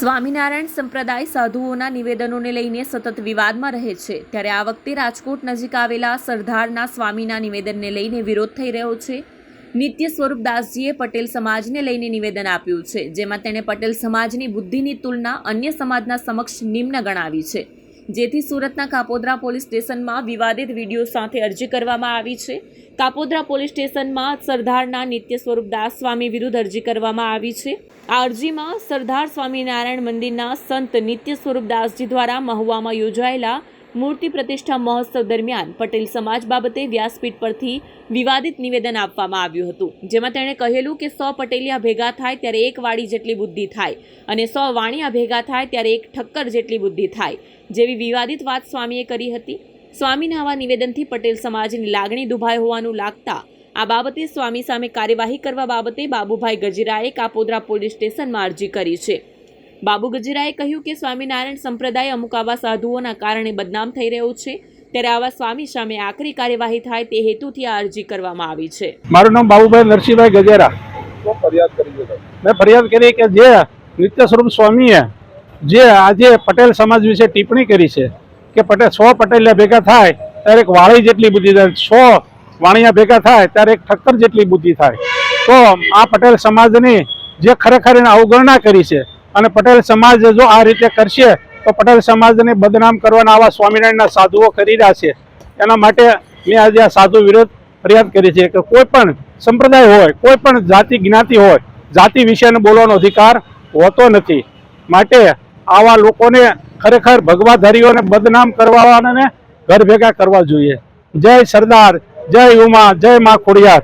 સ્વામિનારાયણ સંપ્રદાય સાધુઓના નિવેદનોને લઈને સતત વિવાદમાં રહે છે. ત્યારે આ વખતે રાજકોટ નજીક આવેલા સરદારના સ્વામીના નિવેદનને લઈને વિરોધ થઈ રહ્યો છે. નિત્ય સ્વરૂપદાસજીએ પટેલ સમાજને લઈને નિવેદન આપ્યું છે, જેમાં તેણે પટેલ સમાજની બુદ્ધિની તુલના અન્ય સમાજના સમક્ષ નિમ્ન ગણાવી છે. જેથી સુરતના કાપોદ્રા પોલીસ સ્ટેશનમાં વિવાદિત વીડિયો સાથે અરજી કરવામાં આવી છે. કાપોદ્રા પોલીસ સ્ટેશનમાં સરદારના નિત્ય સ્વરૂપદાસ સ્વામી વિરુદ્ધ અરજી કરવામાં આવી છે. આ અરજીમાં સરદાર સ્વામિનારાયણ મંદિરના સંત નિત્ય સ્વરૂપદાસજી દ્વારા મહુવામાં યોજાયેલા મૂર્તિ પ્રતિષ્ઠા મહોત્સવ દરમિયાન પટેલ સમાજ બાબતે વ્યાસપીઠ પરથી વિવાદિત નિવેદન આપવામાં આવ્યું હતું, જેમાં તેણે કહેલું કે સો પટેલિયા ભેગા થાય ત્યારે એક વાડી જેટલી બુદ્ધિ થાય અને સો વાણિયા ભેગા થાય ત્યારે એક ઠક્કર જેટલી બુદ્ધિ થાય, જેવી વિવાદિત વાત સ્વામીએ કરી હતી. સ્વામીના આવા નિવેદનથી પટેલ સમાજની લાગણી દુભાઈ હોવાનું લાગતા આ બાબતે સ્વામી સામે કાર્યવાહી કરવા બાબતે બાબુભાઈ ગજીરાએ કાપોદ્રા પોલીસ સ્ટેશનમાં અરજી કરી છે. બાબુ ગજરાએ કહ્યું કે સ્વામિનારાયણ સંપ્રદાય અમુક આવા સાધુઓના કારણે બદનામ થઈ રહ્યો છે. ત્યારે આવા સ્વામી સામે આકરી કાર્યવાહી થાય તે હેતુથી આ અરજી કરવામાં આવી છે. મારું નામ બાબુભાઈ નરસિંહભાઈ ગજેરા. ફરિયાદ કરી મેં ફરિયાદ કરી કે જે નિત્ય સ્વરૂપ સ્વામીએ જે આજે પટેલ સમાજ વિશે ટિપ્પણી કરી છે કે પટેલ સો પટેલિયા ભેગા થાય ત્યારે એક વાળી જેટલી બુદ્ધિ થાય સો વાણિયા ભેગા થાય ત્યારે એક ઠક્કર જેટલી બુદ્ધિ થાય. તો આ પટેલ સમાજની જે ખરેખર એને અવગણના કરી છે અને પટેલ સમાજ જો આ રીતે કરશે, તો પટેલ સમાજને બદનામ કરવાના આવા સ્વામિનારાયણના સાધુઓ કરી રહ્યા છે. એના માટે મેં આજે આ સાધુ વિરોધ ફરિયાદ કરી છે કે કોઈ પણ સંપ્રદાય હોય, કોઈ પણ જાતિ જ્ઞાતિ હોય, જાતિ વિશેને બોલવાનો અધિકાર હોતો નથી. માટે આવા લોકોને ખરેખર ભગવાધારીઓને બદનામ કરવાને ઘર ભેગા કરવા જોઈએ. જય સરદાર, જય ઉમા, જય મા ખોડિયાર.